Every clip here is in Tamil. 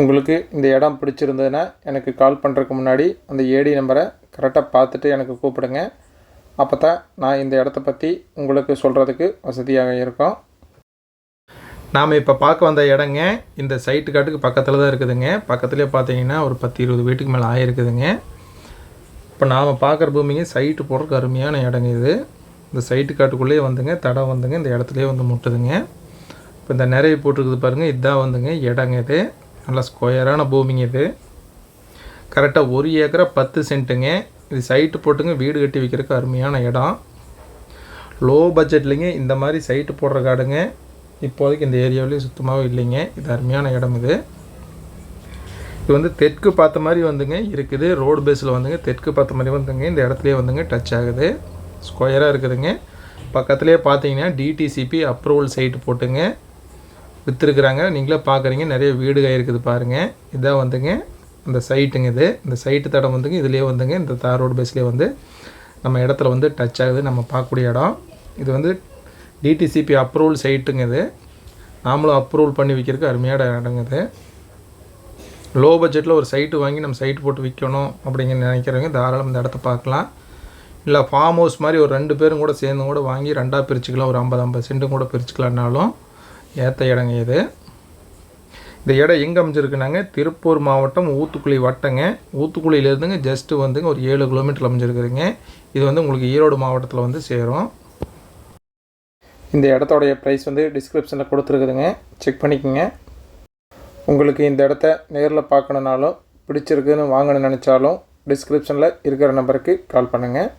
உங்களுக்கு இந்த இடம் பிடிச்சிருந்ததுன்னா எனக்கு கால் பண்ணுறதுக்கு முன்னாடி அந்த ஏடி நம்பரை கரெக்டாக பார்த்துட்டு எனக்கு கூப்பிடுங்க. அப்போ தான் நான் இந்த இடத்த பற்றி உங்களுக்கு சொல்கிறதுக்கு வசதியாக இருக்கும். நாம் இப்போ பார்க்க வந்த இடங்க இந்த சைட்டு காட்டுக்கு பக்கத்தில் தான் இருக்குதுங்க. பக்கத்துலேயே பார்த்தீங்கன்னா ஒரு பத்து இருபது வீட்டுக்கு மேலே ஆகிருக்குதுங்க இப்போ நாம் பார்க்குற பூமிங்க சைட்டு போடுறதுக்கு அருமையான இடங்க இது. இந்த சைட்டு காட்டுக்குள்ளேயே வந்துங்க தடம் வந்துங்க இந்த இடத்துலையே வந்து முட்டுதுங்க. இப்போ இந்த நிறைய போட்டிருக்குது பாருங்கள் இதுதான் வந்துங்க இடங்க இது. நல்லா ஸ்கொயரான பூமிங்க இது. கரெக்டாக ஒரு ஏக்கரை பத்து சென்ட்டுங்க. இது சைட்டு போட்டுங்க வீடு கட்டி வைக்கிறதுக்கு அருமையான இடம். லோ பட்ஜெட்லிங்க இந்த மாதிரி சைட்டு போடுற காடுங்க. இப்போதைக்கு இந்த ஏரியாவிலேயும் சுத்தமாகவும் இல்லைங்க. இது அருமையான இடம் இது. இது வந்து தெற்கு பார்த்த மாதிரி வந்துங்க இருக்குது. ரோடு பேஸில் வந்துங்க தெற்கு பார்த்த மாதிரி வந்துங்க இந்த இடத்துலையே வந்துங்க டச் ஆகுது. ஸ்கொயராக இருக்குதுங்க. பக்கத்துலேயே பார்த்தீங்கன்னா டிடிசிபி அப்ரூவல் சைட்டு போட்டுங்க. விற்றுருக்குறாங்க நீங்களே பார்க்குறீங்க. நிறைய வீடுகள் இருக்குது பாருங்கள் இதான் வந்துங்க. இந்த சைட்டுங்க இது. இந்த சைட்டு தடம் வந்துங்க. இதுலேயே வந்துங்க. இந்த தார் ரோடு பேஸ்லேயே வந்து நம்ம இடத்துல வந்து டச் ஆகுது. நம்ம பார்க்கக்கூடிய இடம். இது வந்து டிடிசிபி அப்ரூவல் சைட்டுங்க இது. நாமளும் அப்ரூவல் பண்ணி விற்கிறதுக்கு அருமையான இடங்க இது. லோ பட்ஜெட்டில் ஒரு சைட்டு வாங்கி நம்ம சைட்டு போட்டு விற்கணும் அப்படிங்கிற நினைக்கிறவங்க தாராளம் இந்த இடத்த பார்க்கலாம். இல்லை ஃபார்ம் ஹவுஸ் மாதிரி ஒரு ரெண்டு பேரும் கூட சேர்ந்து கூட வாங்கி ரெண்டாக பிரிச்சுக்கலாம். ஒரு ஐம்பது ஐம்பது சென்ட்டும் கூட பிரிச்சுக்கலான்னாலும் ஏற்ற இடங்க இது. இந்த இடம் எங்கே அமைஞ்சிருக்குனாங்க? திருப்பூர் மாவட்டம் ஊத்துக்குழி வட்டங்க. ஊத்துக்குழியிலேருந்துங்க ஜஸ்ட்டு வந்துங்க ஒரு ஏழு கிலோமீட்டர் அமைஞ்சிருக்குதுங்க. இது வந்து உங்களுக்கு ஈரோடு மாவட்டத்தில் வந்து சேரும். இந்த இடத்தோடைய ப்ரைஸ் வந்து டிஸ்கிரிப்ஷனில் கொடுத்துருக்குதுங்க. செக் பண்ணிக்கோங்க. உங்களுக்கு இந்த இடத்த நேரில் பார்க்கணுனாலும் பிடிச்சிருக்குன்னு வாங்கணும்னு நினச்சாலும் டிஸ்கிரிப்ஷனில் இருக்கிற நம்பருக்கு கால் பண்ணுங்கள்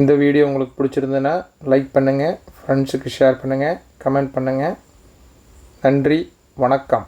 இந்த வீடியோ உங்களுக்கு பிடிச்சிருந்ததுன்னா லைக் பண்ணுங்கள் ஃப்ரெண்ட்ஸுக்கு ஷேர் பண்ணுங்கள் கமெண்ட் பண்ணுங்கள் நன்றி வணக்கம்.